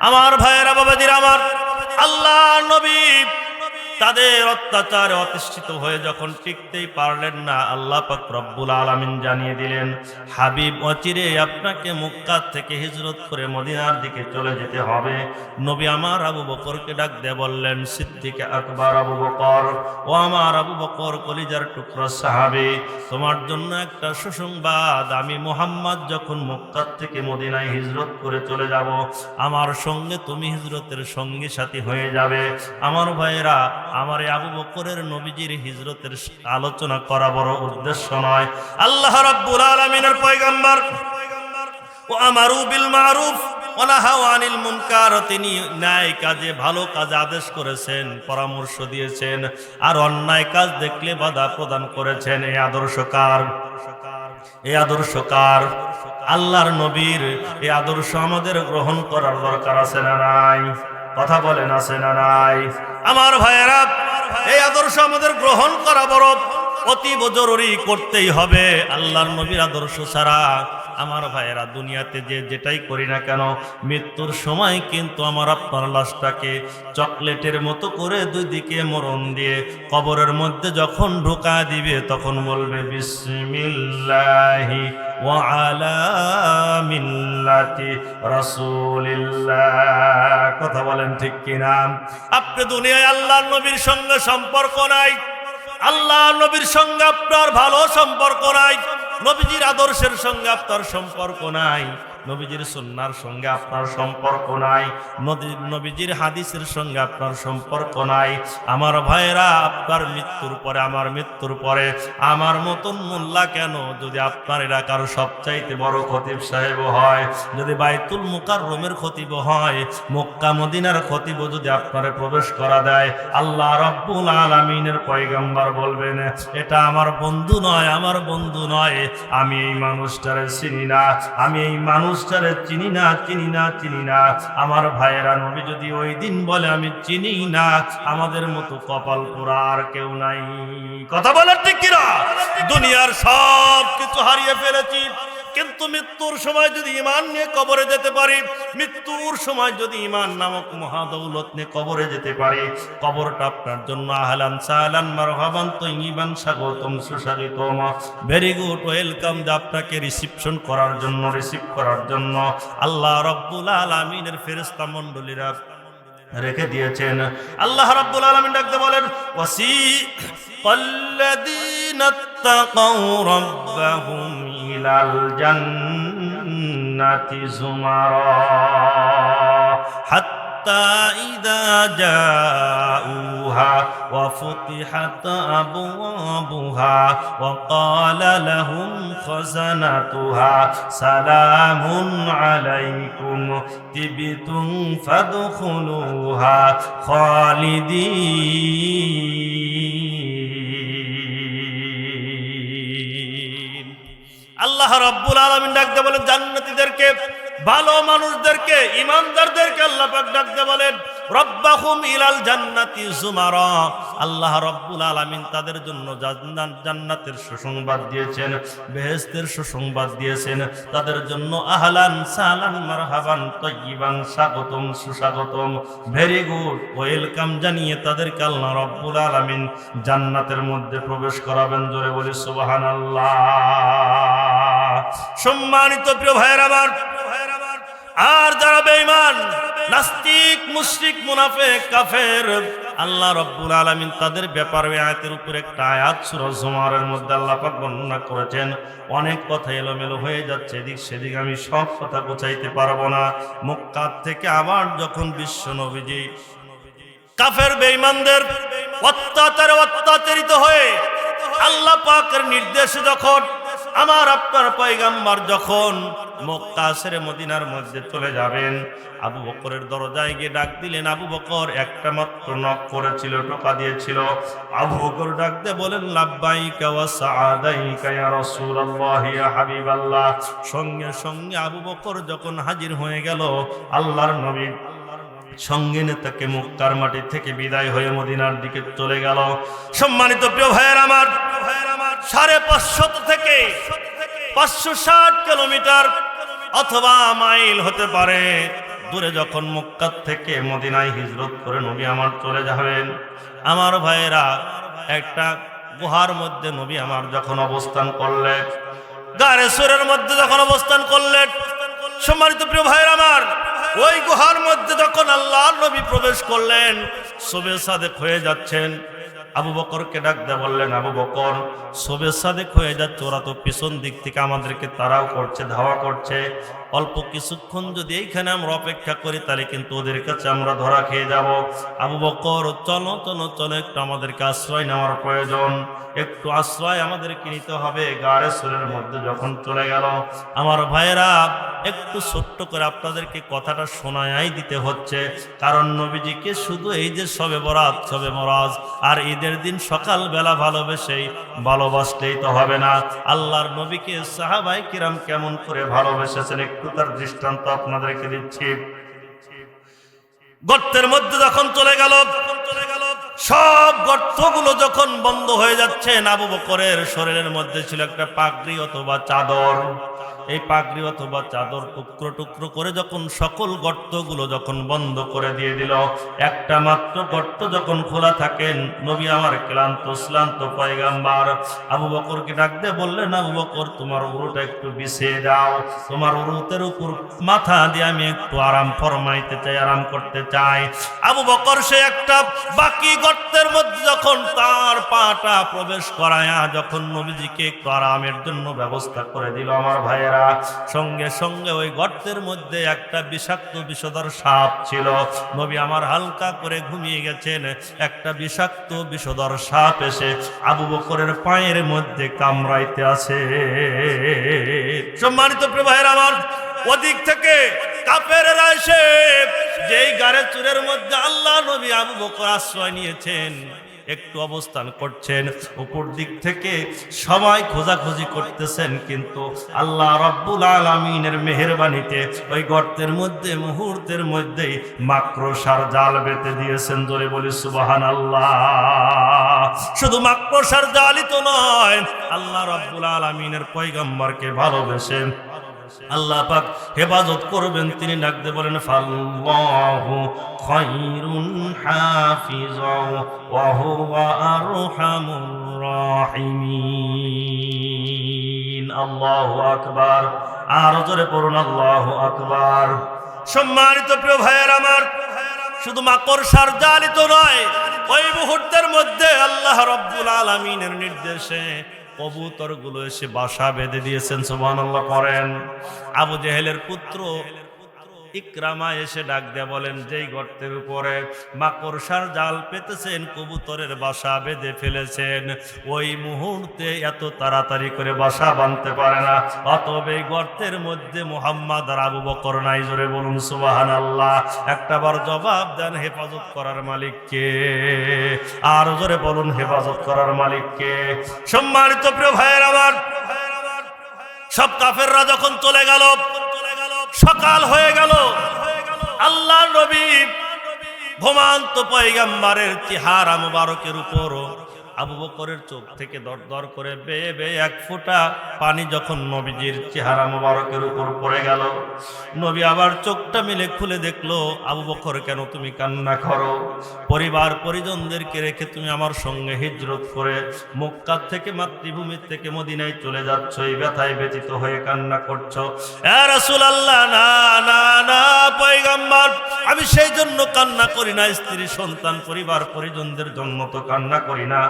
আমার ভাইয়েরা বাবাজির আমার আল্লাহ নবী তাদের অত্যাচারে অতিষ্ঠিত হয়ে যখন টিকতেই পারলেন না, আল্লাহ পাক রব্বুল আলামিন জানিয়ে দিলেন, হাবিব অচিরে আপনাকে মক্কা থেকে হিজরত করে মদিনার দিকে চলে যেতে হবে। নবী আমার আবু বকরকে ডাক দিয়ে বললেন, সিদ্দিকে আকবর, আবু বকর, ও আমার আবু বকর কলিজার টুকরো সাহাবি, তোমার জন্য একটা সুসংবাদ। আমি মোহাম্মদ যখন মক্কা থেকে মদিনায় হিজরত করে চলে যাব, আমার সঙ্গে তুমি হিজরতের সঙ্গী সাথী হয়ে যাবে। আমার ভাইয়েরা আমার আবু বকরের নবীজির হিজরতের আলোচনা করা বড় উদ্দেশ্য নয়। আল্লাহ রাব্বুল আলামিনের পয়গাম্বর, ও আমারু বিল মারুফ আনিল মুনকার তিনি ন্যায় কাজে ভালো কাজে আদেশ করেছেন, পরামর্শ দিয়েছেন, আর অন্যায় কাজ দেখলে বাধা প্রদান করেছেন। এই আদর্শকার এই আদর্শকার, আল্লাহর নবীর এই আদর্শ আমাদের গ্রহণ করার দরকার আছে না নাই? কথা বলেন, আছে না নাই? আমার ভাইয়েরা, এই আদর্শ আমাদের গ্রহণ করা বড় অতীব জরুরি করতেই হবে। আল্লাহর নবীর আদর্শ ছাড়া আমার ভাইয়েরা দুনিয়াতে যে যেটাই করি না কেন, মৃত্যুর সময় কিন্তু আমার আপনার লাশটাকে চকলেটের মতো করে দুই দিকে মরণ দিয়ে কবরের মধ্যে যখন ঢোকা দিবে, তখন বলবে, বিসমিল্লাহি। ওয়ালা رسول الله. কথা বলেন ঠিক কিনা? আপনি দুনিয়ায় আল্লাহর নবীর সঙ্গে সম্পর্ক নাই। আল্লাহ নবীর সঙ্গে আপনার ভালো সম্পর্ক নাই। নবীজির আদর্শের সঙ্গে আপনার সম্পর্ক নাই। নবীজির সুন্নার সঙ্গে আপনার সম্পর্ক নাই। নবীজির হাদিসের সঙ্গে আপনার সম্পর্ক নাই। আমার ভাইয়েরা, আপনার মৃত্যুর পরে, আমার মৃত্যুর পরে আমার মতন মোল্লা কেন? যদি আপনার এলাকার সবচাইতে বড় খতিব সাহেব হয়, যদি বাইতুল মুকার রোমের খতিব হয়, মক্কা মদিনার খতিব যদি আপনারে প্রবেশ করা দেয়, আল্লাহ রব্বুল আলমিনের পয়গাম্বার বলবেন, এটা আমার বন্ধু নয়, আমার বন্ধু নয়। আমি এই মানুষটারে চিনি না। আমি এই মানুষটারে চিনি না চিনি না চিনি না। আমার ভাইয়েরা নবী যদি ওই দিন বলে, আমি চিনি না, আমাদের মতো কপাল পোড়া আর কেউ নাই। কথা বলার ঠিক কিনা? দুনিয়ার সব কিছু হারিয়ে ফেলেছি। কিন্তু মৃত্যুর সময় যদি ইমান নিয়ে কবরে যেতে পারি, মৃত্যুর সময় যদি ইমান নামক মহাদৌলত নিয়ে কবরে যেতে পারি, কবরটা আপনার জন্য আহলান সাহলান মারহাবান তো ইমান স্বাগতম সুশালিত ভেরি গুড ওয়েলকাম যে আপনাকে রিসিপশন করার জন্য রিসিভ করার জন্য। আল্লাহ রব্বুল আলমিনের ফেরিস্তা মন্ডলীরা রেখে দিয়েছেন। আল্লাহ রব্বুল আলমিন ডাকতে বলেন ওসি আল্লাযীনা তাকাউ রাব্বাহুম إلى الجنة زمرا. حتى إذا جاءوها وفتحت أبوابها وقال لهم خزنتها سلام عليكم تبتم فادخلوها خالدين. আল্লাহ রাব্বুল আলমিন ডাকতে বলেন জান্নাতিদেরকে ভালো মানুষদেরকে ইমানদারদেরকে আল্লাহ পাক ডাকতে বলেন। রব্বাহুম ইলাল জান্নাতি জুমারা। আল্লাহ রাব্বুল আলামিন তাদের জন্য জান্নাত, জান্নাতের সুসংবাদ দিয়েছেন, বেহেশতের সুসংবাদ দিয়েছেন। তাদের জন্য আহলান সাহলান মারহাবান তয়্যিবান স্বাগতম, সুস্বাগতম। ভেরি গুড ওয়েলকাম জানিয়ে তাদেরকে আল্লাহ রাব্বুল আলামিন জান্নাতের মধ্যে প্রবেশ করাবেন, জোরে বলি সুবহানাল্লাহ। সম্মানিত প্রিয় ভাইয়ের আমার আর যারা বেঈমান নাস্তিক, মুশরিক, মুনাফিক, কাফের, আল্লাহ রব্বুল আলামিন তাদের ব্যাপারে আয়াতের উপর একটা আয়াত সূরা জুমারের মধ্যে আল্লাহ পাক বর্ণনা করেছেন। অনেক কথা এলোমেলো হয়ে যাচ্ছে, এদিক সেদিক আমি সব কথা গোছাইতে পারব না। মক্কা থেকে আবার যখন বিশ্ব নবীজি, কাফের বেঈমানদের অত্যাচারে অত্যাচারিত হয়ে আল্লাহ পাকের নির্দেশে যখন আমার আপনার পয়গাম্বার যখন মক্কা সেরে মদিনার মধ্যে চলে যাবেন, আবু বকরের দরজায় গিয়ে ডাক দিলেন, আবু বকর, একটা মাত্র নক করেছিল, টোকা দিয়েছিল। আবু বকর ডাক দিয়ে বলেন, লাব্বাইকা হাবিবাল্লাহ। সঙ্গে সঙ্গে আবু বকর যখন হাজির হয়ে গেল, আল্লাহর নবী সঙ্গে নেতাকে মুক্তার মাটি থেকে বিদায় হয়ে মদিনার দিকে চলে গেল। সম্মানিত প্রিয় ভাইয়ের আমার সাড়ে পাঁচশত থেকে পাঁচশো ষাট কিলোমিটার অথবা মাইল হতে পারে। দূরে যখন মক্কা থেকে মদিনায় হিজরত করে নবী আমার চলে যাবেন, আমার ভাইয়েরা একটা গুহার মধ্যে নবী আমার যখন অবস্থান করলেন গারে সুরের মধ্যে যখন অবস্থান করলেন সম্মানিত প্রিয় ভাইয়ের আমার, ওই গুহার মধ্যে যখন আল্লাহ নবী প্রবেশ করলেন, সবে সাদেক হয়ে যাচ্ছেন। আবু বকরকে ডাক দিয়ে বললেন, আবু বকর, সবে সাদেক হয়ে যাচ্ছে, ওরা তো পিছন দিক থেকে আমাদেরকে তারাও করছে, ধাওয়া করছে। অল্প কিছুক্ষণ যদি এইখানে আমরা অপেক্ষা করি, তাহলে কিন্তু ওদের কাছে আমরা ধরা খেয়ে যাব। আবু বকর, চলো চলো চলো, একটু আমাদেরকে আশ্রয় নেওয়ার প্রয়োজন। একটু আশ্রয় আমাদেরকে নিতে হবে। গাড়ে সুরের মধ্যে যখন চলে গেল, আমার ভাইয়েরা, একটু ছোট্ট করে আপনাদেরকে কথাটা শোনায়াই দিতে হচ্ছে। কারণ নবীজিকে শুধু এই যে সবে বরাত, সবে মরাজ, আর ঈদের দিন সকালবেলা ভালোবেসেই ভালোবাসলেই তো হবে না। আল্লাহর নবীকে সাহাবাই কিরাম কেমন করে ভালোবেসেছেন একটু তার দৃষ্টান্ত আপনাদেরকে দিচ্ছি। গর্তের মধ্যে যখন চলে গেল, সব গর্তগুলো যখন বন্ধ হয়ে যাচ্ছে আবু বকরের শরীরের মধ্যে ছিল একটা পাগড়ি অথবা চাদর। এই পাগড়ি অথবা চাদর টুকরো টুকরো করে যখন সকল গর্তগুলো যখন বন্ধ করে দিয়ে দিল, একটা মাত্র গর্ত যখন খোলা থাকেন নবী আমার ক্লান্ত, শ্লান্ত পয়গাম্বার। আবু বকরকে ডাক দিয়ে বললেন, আবু বকর, তোমার উরুটা একটু বিছিয়ে দাও। তোমার উরুতের উপর মাথা দিয়ে আমি একটু আরাম ফরমাইতে চাই, আরাম করতে চাই। আবু বকর সে একটা বাকি গর্তের মধ্যে যখন তার পাটা প্রবেশ করায়া, যখন নবীজিকে একটু আরামের জন্য ব্যবস্থা করে দিল, আমার ভাইয়েরা সঙ্গে সঙ্গে ওই গর্তের মধ্যে একটা বিষাক্ত বিষধর সাপ ছিল। নবী আমার হালকা করে ঘুমিয়ে গেছেন, একটা বিষাক্ত বিষধর সাপ এসে আবু বকরের পায়ের মধ্যে কামড়াইতে আছে সম্মানিত প্রবাহের আমার, ওদিক থেকে কাপেরেরা এসে যেই গাড়ে চুরের মধ্যে আল্লাহ নবী আবু বকর আশ্রয় নিয়েছেন। একটু অবস্থান করছেন, উপর দিক থেকে সবাই খোঁজাখুঁজি করতেছেন, কিন্তু আল্লাহ রব্বুল আলমিনের মেহরবানিতে ওই গর্তের মধ্যে, মুহূর্তের মধ্যেই মাক্রসার জাল বেঁধে দিয়েছেন ধরে বলি সুবাহান আল্লাহ শুধু মাক্রসার জালই তো নয়, আল্লাহ রব্বুল আলমিনের পয়গম্বরকে ভালোবেসেন। আল্লাহ পাক হেফাজত করবেন, তিনি ডাকতে বলেন, ফাল্লাহু খায়রুন হাফিজা ওয়া হুয়া আরহামুর রাহিমিন। আল্লাহু আকবার। আর জোরে পড়ুন, আল্লাহু আকবার। সম্মানিত প্রিয় ভাইয়ের আমার, শুধু মাকড়সার জালিত নয়, ওই মুহূর্তের মধ্যে আল্লাহ রব্বুল আলমিনের নির্দেশে কবুতরগুলো এসে বাসা বেঁধে দিয়েছেন সুবহানাল্লাহ করেন। আবু জেহেলের পুত্র ইকরামা এসে ডাক দেয়া বলেন, যেই গর্তের উপরে মাকড়সার জাল পেতেছেন, কবুতরের বাসা বেঁধে ফেলেছেন, ওই মুহূর্তে এত তাড়াতাড়ি করে বাসা বাঁধতে পারে না। অতএব এই গর্তের মধ্যে মোহাম্মদ আর আবু বকর নাই। জোরে বলুন সুবাহান আল্লাহ একটাবার জবাব দেন হেফাজত করার মালিককে আর জোরে বলুন, হেফাজত করার মালিককে সম্মানিত প্রিয় ভাইয়ের আবার সব কাফেররা যখন চলে গেল সকাল হয়ে গেল। আল্লাহ নবী ভোমান্ত পয়গাম্বারের চেহারা মুবারকের উপর আবু বকরের চোখ থেকে দর দর করে বেয়ে বেয়ে এক ফোঁটা পানি যখন নবীজির চেহারা মুবারকের উপর পড়ে গেল, নবী আবার চোখটা মিলে খুলে দেখল, আবু বকর, কেন তুমি কান্না করো? পরিবার পরিজনদেরকে রেখে তুমি আমার সঙ্গে হিজরত করে মক্কা থেকে মাতৃভূমির থেকে মদিনায় চলে যাচ্ছ, এই ব্যথায় ব্যতীত হয়ে কান্না করছ? আল্লাহ না না না, পয়গাম্বার, আমি সেই জন্য কান্না করি না, স্ত্রী, সন্তান, পরিবার, পরিজনদের জন্য তো কান্না করি না।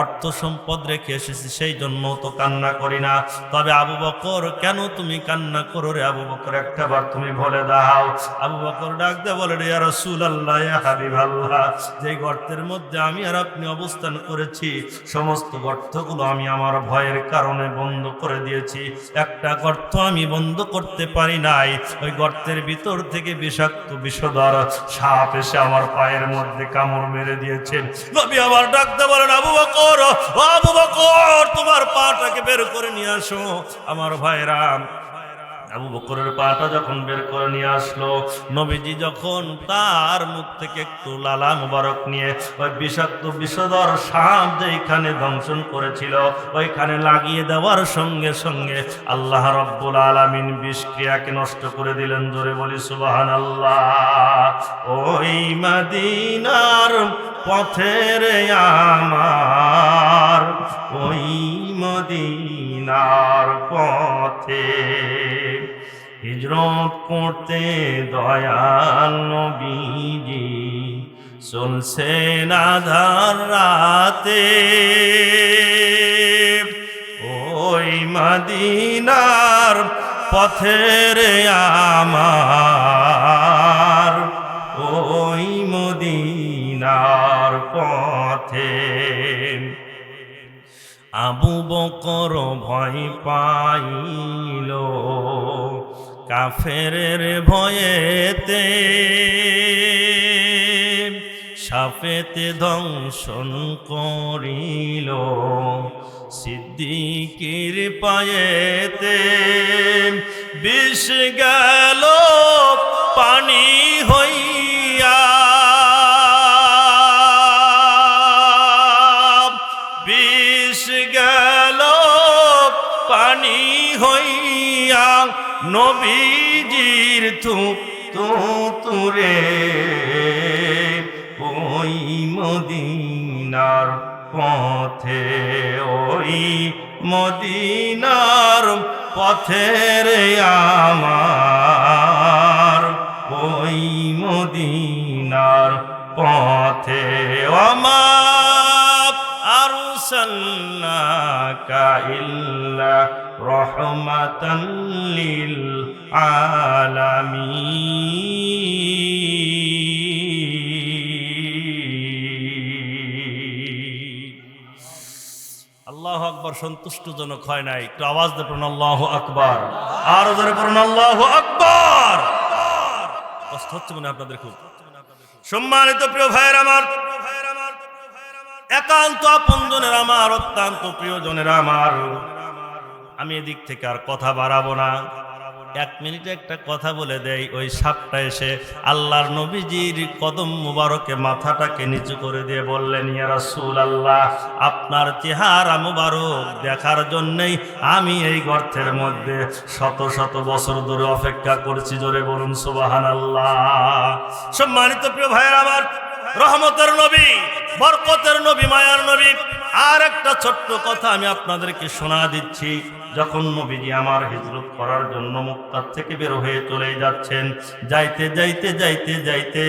অর্থ সম্পদ রেখে এসেছি, সেই জন্য তো কান্না করি না। তবে আবু বকর, কেন তুমি কান্না করো রে আবু বকর? একটা বার তুমি বলে দাও। আবু বকর ডাক দে বলে রে রসুল আল্লাহ হাবিব আল্লাহ যে গর্তের মধ্যে আমি আর আপনি অবস্থান করেছি, সমস্ত গর্তগুলো আমি আমার ভয়ের কারণে বন্ধ করে দিয়েছি। একটা গর্ত আমি বন্ধ করতে পারি নাই। ওই গর্তের ভিতর থেকে বিষাক্ত, বিষধর সাপ এসে আমার পায়ের মধ্যে কামড় মেরে দিয়েছেন নবী আবার ডাকতে বলেন, আবু বকর ও আবু বকর তোমার পাটাকে বের করে নিয়ে আসো। আমার ভাইরা আবু বকরের পাটা যখন বের করে নিয়ে আসলো, নবীজি যখন তার মুখ থেকে একটু লালা মুবারক নিয়ে ওই বিষাক্ত বিষধর সাপ যেখানে দংশন করেছিল, ওইখানে লাগিয়ে দেওয়ার সঙ্গে সঙ্গে আল্লাহ রব্বুল আলামিন বিষক্রিয়াকে নষ্ট করে দিলেন। জোরে বলি সুবাহান আল্লাহ ওই মাদিনার পথের আমার, ওই মদিনার পথে হিজরত করতে দয়াল নবীজি চলছে আধার রাতে। ওই মদিনার পথের আমার, ওই মদিনার পথে আবু বকর ভয় পাইল। কাফের ভয়েতে সাফেতে দংশন করিল। সিদ্দিকির পায়েতে বিষ গেল পানি নবীজির তু তু তুরে ওই মদিনার পথে, ওই মদিনার পথের আমার। ওই মদিনার পথে আমার আরসালনাকা ইল্লা রহমাতান লিল আল্লাহ আকবর, সন্তুষ্টজনক হয় নাই একটু আওয়াজ দিয়ে পড়ুন আকবর। আরও জোরে পড়ুন, আল্লাহ আকবর। কষ্ট হচ্ছে মনে আপনাদের খুব। সম্মানিত প্রিয় ভাইয়ের আমার, একান্ত আপনজনের আমার, অত্যন্ত প্রিয়জনের আমার। আমি এদিক থেকে আর কথা বাড়াবো না। এক মিনিটে একটা কথা বলে দেয় ওই সাপটা এসে আল্লাহর নবীজির কদম মুবারকে মাথাটাকে নিচু করে দিয়ে বললেন, ইয়া রাসূল আল্লাহ আপনার চেহারা মুবারক দেখার জন্যই আমি এই গর্তের মধ্যে শত শত বছর ধরে অপেক্ষা করছি, জোরে বলুন সুবহানাল্লাহ। সম্মানিত প্রিয় ভাইয়ের আমার রহমতের নবী, বরকতের নবী, মায়ার নবী, আর একটা ছোট্ট কথা আমি আপনাদেরকে শোনা দিচ্ছি। যখন নবীজি আমার হিজরত করার জন্য মুক্তার থেকে বের হয়ে চলে যাচ্ছেন, যাইতে যাইতে যাইতে যাইতে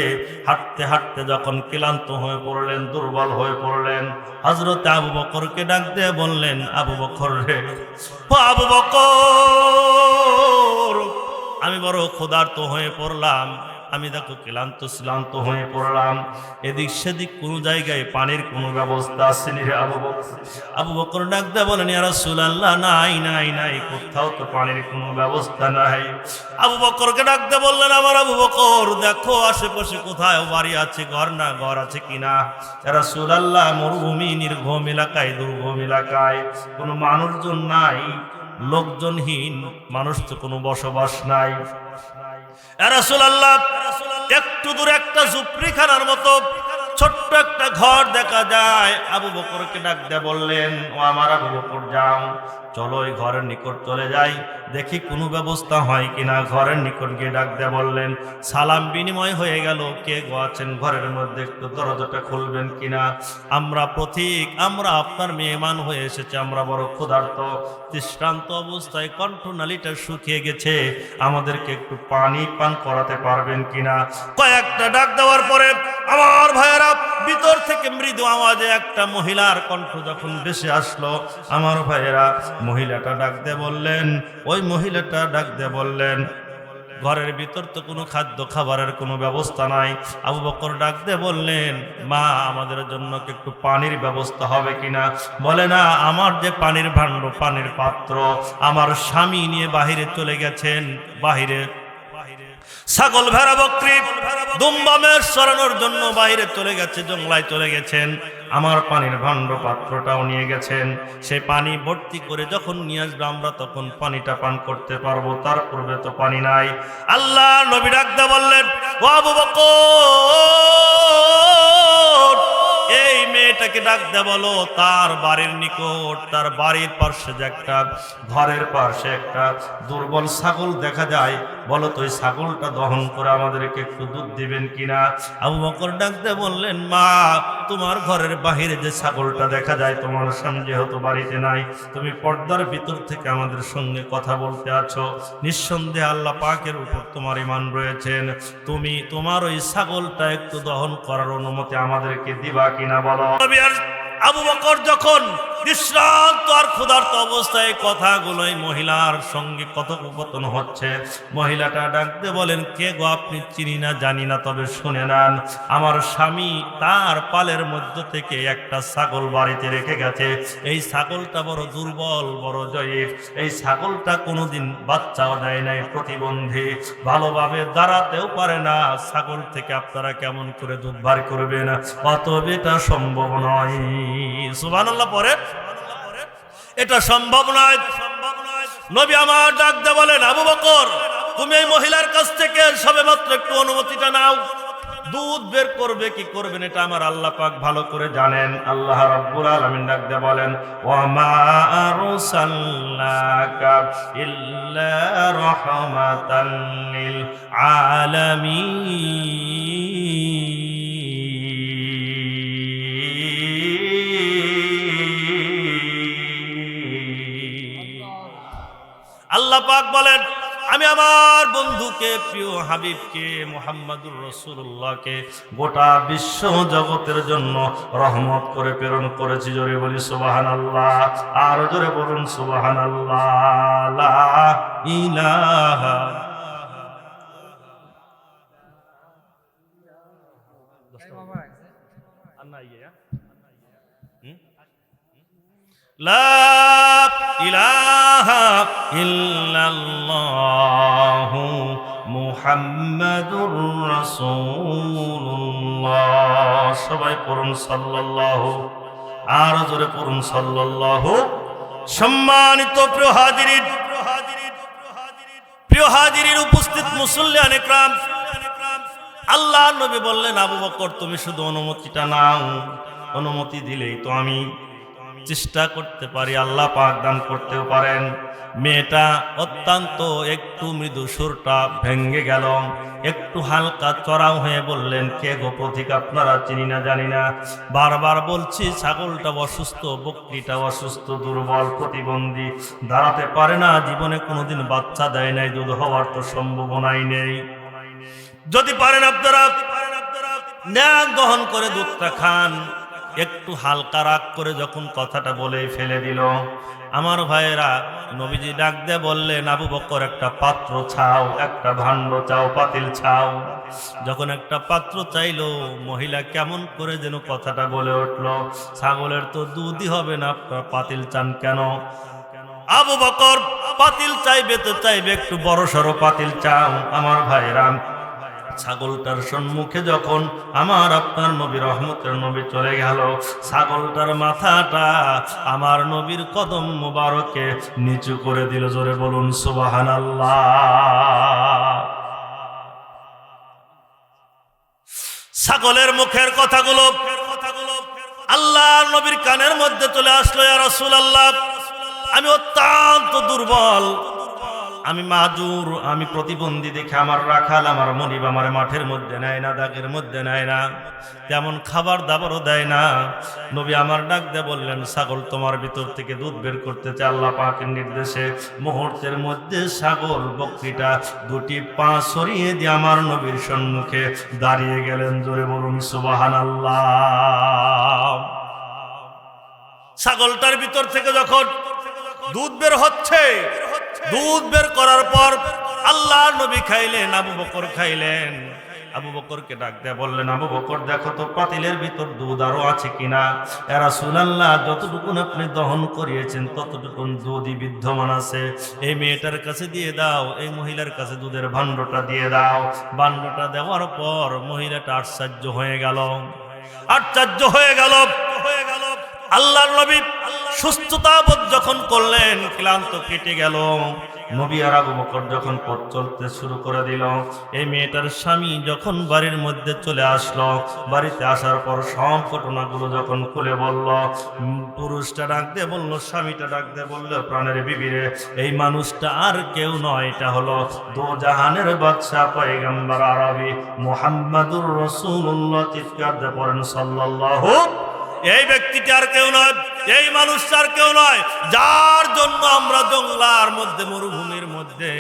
হাঁটতে হাঁটতে যখন ক্লান্ত হয়ে পড়লেন, দুর্বল হয়ে পড়লেন হজরত আবু বকরকে ডাক দিয়ে বললেন, আবু বকর রে আবু বকর, আমি বড় ক্ষুধার্ত হয়ে পড়লাম। আমি দেখো ক্লান্ত, শ্লান্ত হয়ে পড়লাম। এদিক সেদিক কোন জায়গায় পানির কোনো ব্যবস্থা আসেনি রে আবু বকর। আবু বকর ডাক দে বলেন, ইয়া রাসূলুল্লাহ, নাই নাই নাই, কোথাও তো পানির কোনো ব্যবস্থা নাই। আবু বকরকে ডাক দে বললেন, আমার আবু বকর, দেখো আশেপাশে কোথায় বাড়ি আছে, ঘর না, ঘর আছে কিনা ইয়া রাসূলুল্লাহ, মরুভূমি নির্ভূম এলাকায় দুর্গম এলাকায়, কোনো মানুষজন নাই, লোকজনহীন, মানুষ তো কোনো বসবাস নাই। একটু দূরে একটা জুপড়িখানার মতো ছোট্ট একটা ঘর দেখা যায়। আবু বকরকে ডাক দিয়ে বললেন, ও আমার আবু বকর, যাও। চলো ওই ঘরের নিকট চলে যাই। দেখি কোনো ব্যবস্থা হয় কিনা। ঘরের নিকট গিয়ে ডাক দিয়ে বললেন, সালাম বিনিময় হয়ে গেল। কে গো আছেন ঘরের মধ্যে? একটু দরজাটা খুলবেন কিনা? আমরা প্রতীক, আমরা আপনার মেহমান হয়ে এসেছে। আমরা বড় ক্ষুধার্ত। দৃষ্টান্ত অবস্থায় কণ্ঠনালীটা শুকিয়ে গেছে। আমাদেরকে একটু পানি পান করাতে পারবেন কিনা? কয়েকটা ডাক দেওয়ার পরে আমার ভাইয়েরা ভিতর থেকে মৃদু আওয়াজে একটা মহিলার কণ্ঠ যখন ভেসে আসলো, আমার ভাইয়েরা মহিলাটা ডাক বললেন, ওই মহিলাটা ডাক বললেন, ঘরের ভিতর তো কোনো খাদ্য খাবারের কোনো ব্যবস্থা নাই। আবু বকর ডাক দিয়ে বললেন, মা, আমাদের জন্য একটু পানির ব্যবস্থা হবে কিনা? বলে, না, আমার যে পানির ভাণ্ড পানির পাত্র, আমার স্বামী নিয়ে বাহিরে চলে গেছেন, বাহিরে ছাগল ভেড়া বকরি দুম্বামের সরানোর জন্য বাইরে চলে গেছে জংলায় চলে গেছেন। আমার পানির ভাণ্ড পাত্রটাও নিয়ে গেছেন। সেই পানি ভর্তি করে যখন নিয়ে আসবে, আমরা তখন পানিটা পান করতে পারব, তার পূর্বে তো পানি নাই। আল্লাহ নবী ডাকতে বললেন এই মেয়েটাকে ডাক দে বলো, তার বাড়ির নিকট, তার বাড়ির পার্শ্বে যে একটা, ঘরের পার্শ্বে একটা দুর্বল ছাগল দেখা যায়। বলো তো ওই ছাগলটা দহন করে আমাদেরকে একটু দুধ দিবেন কিনা? আবু বকর ডাকতে বললেন, মা, তোমার ঘরের বাহিরে যে ছাগলটা দেখা যায়, তোমার স্বামী যেহেতু বাড়িতে নাই, তুমি পর্দার ভিতর থেকে আমাদের সঙ্গে কথা বলতে আছো। নিঃসন্দেহে আল্লাহ পাকের উপর তোমার ইমান রয়েছেন। তুমি তোমার ওই ছাগলটা একটু দহন করার অনুমতি আমাদেরকে দিবা কিনা বলো? আবু বকর যখন বিশ্রান্ত আর ক্ষুধার্ত অবস্থায় কথাগুলো এই মহিলার সঙ্গে কথোপকথন হচ্ছে। মহিলাটা ডাকতে বলেন, কে গো আপনি চিনি না তবে শুনে নেন। আমার স্বামী তার পালের থেকে একটা ছাগল বাড়িতে রেখে গেছে। এই ছাগলটা বড় দুর্বল, বড় জয়ীফ। এই ছাগলটা কোনোদিন বাচ্চাও দেয় নাই প্রতিবন্ধী। ভালোভাবে দাঁড়াতেও পারে না। ছাগল থেকে আপনারা কেমন করে দুধ বার করবেন? অতএব এটা সম্ভব নয়। সুবহানাল্লাহ, পরে এটা সম্ভব নয়। নবী আমার ডাক দে বলেন, আবু বকর, তুমি এই মহিলার কাছ থেকে সবে মাত্র একটু অনুমতিটা নাও। দুধ বের করবে, কি করবেন এটা আমার আল্লাহ পাক ভালো করে জানেন। আল্লাহ রাব্বুল আলামিন ডাক দিয়ে বলেন ওয়া মা আরসালনাকা ইল্লা রাহমাতান লিল আলামিন। আল্লাহ পাক বলেন আমি আমার বন্ধুকে প্রিয় হাবিবকে মোহাম্মদুর রসুল্লাহকে গোটা বিশ্ব জগতের জন্য রহমত করে প্রেরণ করেছি। জোরে বলি সুবাহান আল্লাহ আর জোরে বলুন সুবাহান আল্লাহ ইলাহা لا إله إلا الله محمد رسول الله সবাই পড়ুন সাল্লাল্লাহু আর জোরে পড়ুন সাল্লাল্লাহু সম্মানিত প্রিয় হাজিরিন প্রিয় হাজিরির উপস্থিত মুসল্লিয়ান একরাম আল্লাহ নবী বললেন আবু বকর তুমি শুধু অনুমতিটা নাও অনুমতি দিলেই তো আমি চেষ্টা করতে পারি, আল্লাহ পাক দান করতেও পারেন। মেয়েটা অত্যন্ত একটু মৃদু সুরটা ভেঙ্গে গেল। একটু হালকা চড়াও হয়ে বললেন, কে গো পথিক, আপনারা চিনি না, জানি না? বারবার বলছি, ছাগলটা অসুস্থ, বকরিটা অসুস্থ, দুর্বল, প্রতিবন্ধী, দাঁড়াতে পারে না, জীবনে কোনোদিন বাচ্চা দেয় নাই, দুধ হওয়ার তো সম্ভাবনাই নেই। যদি পারেন আপনারা ন্যাক গ্রহণ করে দুধটা খান। একটু হালকা রাগ করে যখন কথাটা বলে ফেলে দিল। আমার ভাইয়েরা, নবীজি ডাক দিয়ে বললেন, আবু বকর একটা পাত্র ছাও একটা ভাণ্ড চাও, পাতিল ছাও যখন একটা পাত্র চাইলো, মহিলা কেমন করে যেন কথাটা বলে উঠল, ছাগলের তো দুধই হবে না, আপনার পাতিল চান কেন? আবু বকর পাতিল চাইবে তো চাইবে, একটু বড় সড়ো পাতিল চাও। আমার ভাইরাম ছাগলটার সম্মুখে যখন আমার আপনার নবী, রহমতের নবী চলে গেল, ছাগলটার মাথাটা আমার নবীর কদম মুবারকে নিচু করে দিল। জোরে বলুন সুবাহান ছাগলের মুখের কথাগুলো আল্লাহ নবীর কানের মধ্যে চলে আসলো আমি অত্যন্ত দুর্বল। আমি মাজুর, আমি প্রতিবন্ধী দেখে আমার রাখাল আমার মনিব আমার মাঠের মধ্যে নেয় না, দাগের মধ্যে নেয় না। তেমন খাবার দাবারও দেয় না। নবী আমার ডাক দিয়ে বললেন, ছাগল তোমার ভিতর থেকে দুধ বের করতে চাই আল্লাহ পাকের নির্দেশে। মুহূর্তের মধ্যে ছাগল বকরিটা দুটি পা সরিয়ে দিয়ে আমার নবীর সম্মুখে দাঁড়িয়ে গেলেন। জোরে বলুন সুবাহান আল্লাহ ছাগলটার ভিতর থেকে যখন দুধ বের হচ্ছে দুধ বের করার পর আল্লাহ নবী খাইলেন, আবু বকর খাইলেন। আবু বকরকে ডাক দেয়া বললেন, আবু বকর, দেখো তো পাতিলের ভিতর দুধ আরও আছে কিনা? এরা সুনাল্লাহ যতটুকুন আপনি দহন করিয়েছেন, ততটুকুন দুধই বিদ্যমান আছে। এই মেয়েটার কাছে দিয়ে দাও, এই মহিলার কাছে দুধের ভাণ্ডটা দিয়ে দাও। ভাণ্ডটা দেওয়ার পর মহিলাটা আশ্চর্য হয়ে গেল। আশ্চর্য হয়ে গেল হয়ে গেল। আল্লাহর নবী সুস্থতা বোধ যখন করলেন, ক্লান্ত কেটে গেল। নবী আর আবু বকর যখন পথ চলতে শুরু করে দিল, এই মেয়েটার স্বামী যখন বাড়ির মধ্যে চলে আসলো, বাড়িতে আসার পর সব ঘটনাগুলো যখন খুলে বলল, পুরুষটা ডাক দিয়ে বলল, স্বামীটা ডাক দিয়ে বলল, প্রাণের বিবিরে, এই মানুষটা আর কেউ নয়, এটা হলো দো জাহানের বাদশাহ, পয়গম্বর আরবি, মুহাম্মাদুর রাসূলুল্লাহ, চিৎকার পড়েন সাল্লাল্লাহু এই ব্যক্তিটি আর কেউ নয়, এই মানুষটা আর কেউ নয়, যার জন্য আমরা জঙ্গলার মধ্যে, মরুভূমির মধ্যে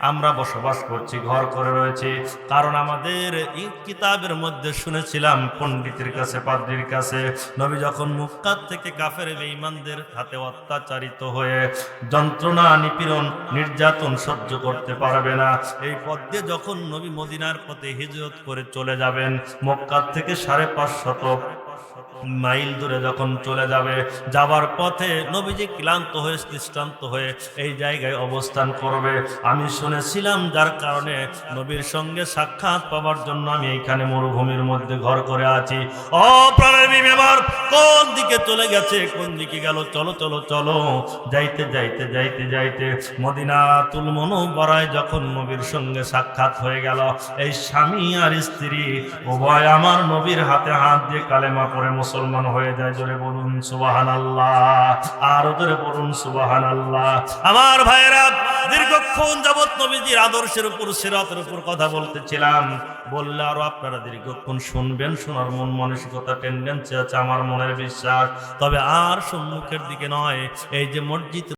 আমরা বসবাস করছি, ঘর করে রয়েছে। কারণ আমাদের এই কিতাবের মধ্যে শুনেছিলাম, পণ্ডিতের কাছে, পাদ্রির কাছে, নবী যখন মুক্কাত থেকে কাফের বেঈমানদের হাতে অত্যাচারিত হয়ে যন্ত্রণা, নিপীড়ন, নির্যাতন সহ্য করতে পারবে না, এই পথ দিয়ে যখন নবী মদিনার পথে হিজরত করে চলে যাবেন মক্কার থেকে সাড়ে পাঁচ পাঁচশত মাইল দূরে যখন চলে যাবে যাবার পথে নবীজি ক্লান্ত হয়ে, দৃষ্টান্ত হয়ে এই জায়গায় অবস্থান করবে। আমি শুনেছিলাম যার কারণে নবীর সঙ্গে সাক্ষাৎ পাওয়ার জন্য আমি এইখানে মরুভূমির মধ্যে ঘর করে আছি। অপ্রাণের কোন দিকে চলে গেছে, কোন দিকে গেল? চলো চলো চলো। যাইতে যাইতে যাইতে যাইতে মদিনা তুলমনু বড়ায় যখন নবীর সঙ্গে সাক্ষাৎ হয়ে গেল, এই স্বামী আর স্ত্রী উভয় আমার নবীর হাতে হাত দিয়ে কালেমা পড়ে মুসলমান হয়ে যায়। জোরে বলুন সুবাহান আল্লাহ আরও জোরে বলুন সুবাহান আল্লাহ আমার ভাইয়েরা, দীর্ঘক্ষণ যাবৎ নবীজির আদর্শের উপর, সিরাতের উপর কথা বলতেছিলাম। বললে আরও আপনারা দীর্ঘক্ষণ শুনবেন, শোনার মন, মানসিকতা টেন্ডেন্সি আছে, আমার মনের বিশ্বাস। তবে আর সম্মুখের দিকে নয় এই যে মসজিদ